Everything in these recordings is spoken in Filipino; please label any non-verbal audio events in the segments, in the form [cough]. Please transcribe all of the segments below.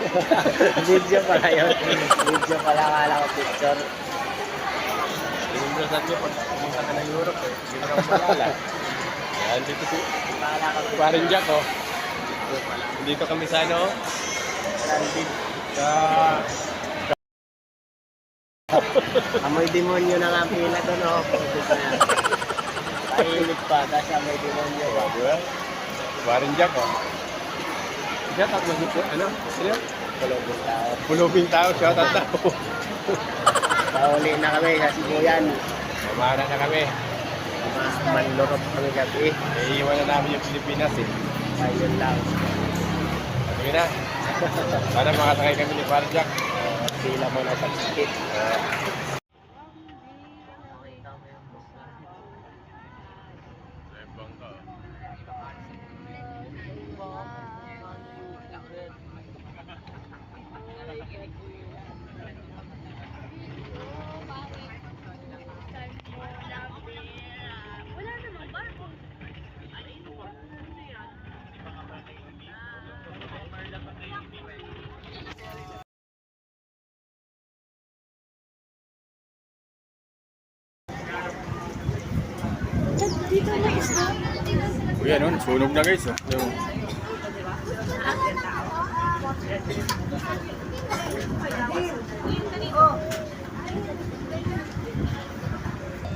[laughs] Video pala yun. Video pala akala ko picture. Yung sa niyo, pag pumunta ka ng Europe, eh, hindi mo naman [laughs] malala. Yan, dito si Parin Jack, oh. Dito kami sa ano, landed. sa... [laughs] Amoy demonyo na nga pila doon, oh. Pahilig pa, kasi amoy demonyo. Oh, di ba? Parin Jack, oh. Shout out po, ano? Sino? Kulubong tao. Pulubing tao, shout out tao. Pauli na kami sa Sibuyan. Mamara na kami. Ma- Manlurot kami gabi. Iiwan na namin yung Pilipinas, eh. Ayun lang. Sige na. Sana makasakay kami ni Parin Jack. Pila mo na sa ticket. Wala namang barko. Dito na isa. Uy, ano, sunog na guys, oh. Yung...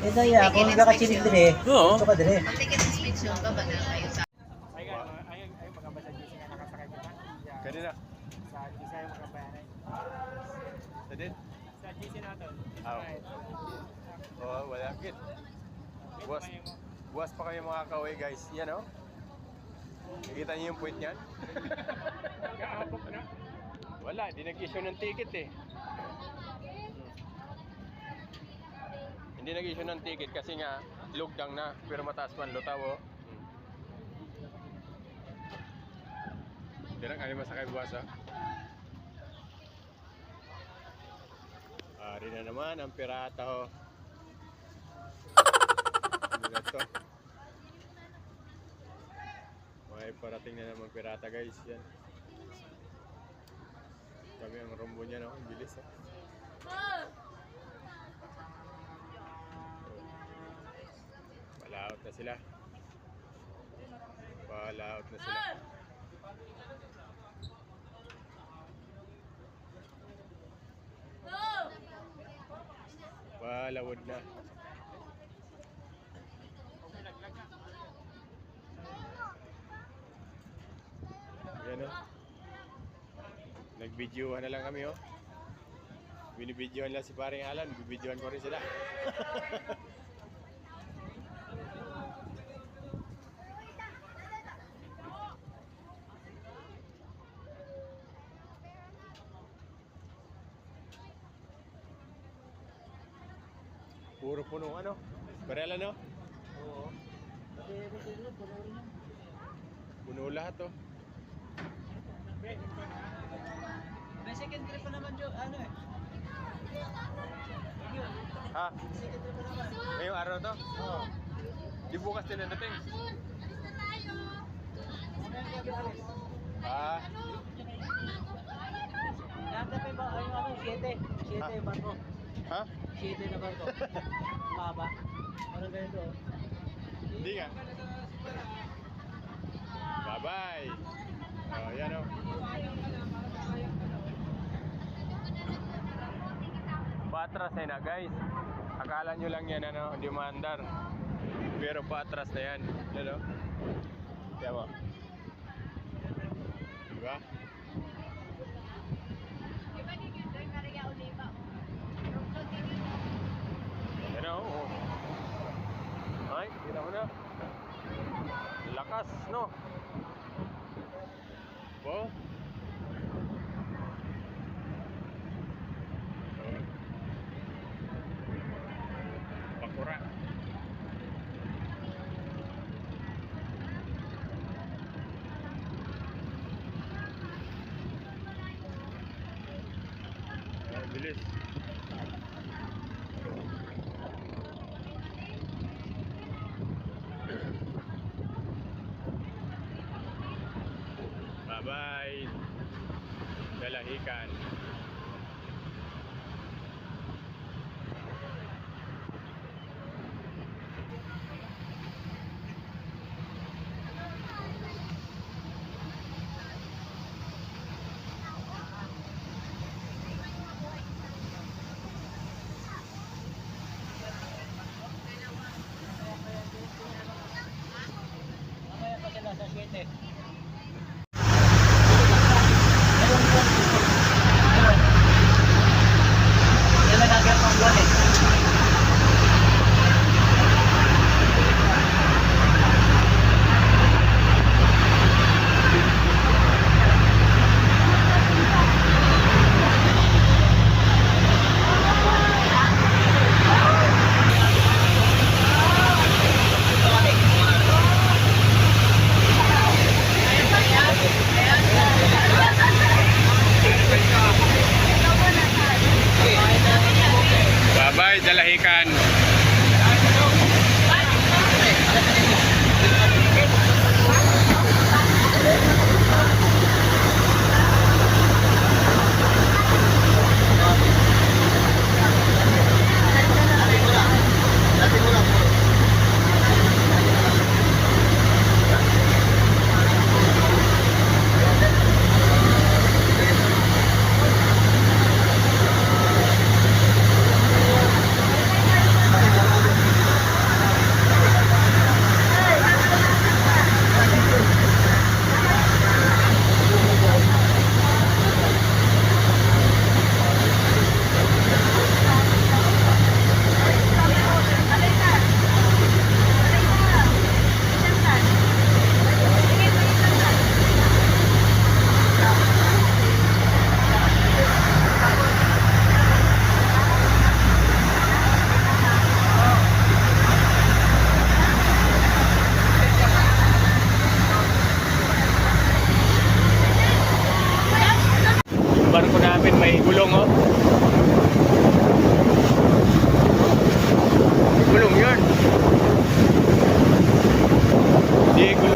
Ito ya, kung hindi ka chilig dire, Oo. ito ka dire. Kanina. Sa din? Sa GC natin. Ah. Oh, wala kit. Buwas, buwas pa kayo mga kaway guys. Yan oh. Nakikita niyo yung point niyan? Kaabok [laughs] na. Wala, di nag-issue ng ticket eh. Hindi nag-issue ng ticket kasi nga lugdang na pero mataas ang lutaw oh. Hindi lang kami masakay buwas ah. Ari na naman ang pirata ho. Ano na to? May parating na naman pirata guys yan. Kami ang rumbo niya no, ang bilis ah. Palaot na sila. Palaot na sila. Palawod na. Yan o. Nag-videohan na lang kami oh. Binibidyohan lang si paring Alan, bibidyohan ko rin sila. Puro puno ano? Barela no? Oo. Puno lahat oh. May second trip pa naman Jo, ano eh. Ha? Ngayong araw to? Oo. Di bukas din nadating. Ah, Nanda pa ba ay ano, 7. 7 barko. ha? 7 na barko. [laughs] Maba. Parang ganito. Hindi nga. Bye-bye. Oh, yan oh. Patras na na guys. Akala nyo lang yan ano, hindi maandar. Pero patras na yan. Yan oh. Kaya mo. Diba? Yan oh. oh. Ay, kita mo na. Lakas, no? Bilis. Bye-bye. Dala, Dalahican. Hindi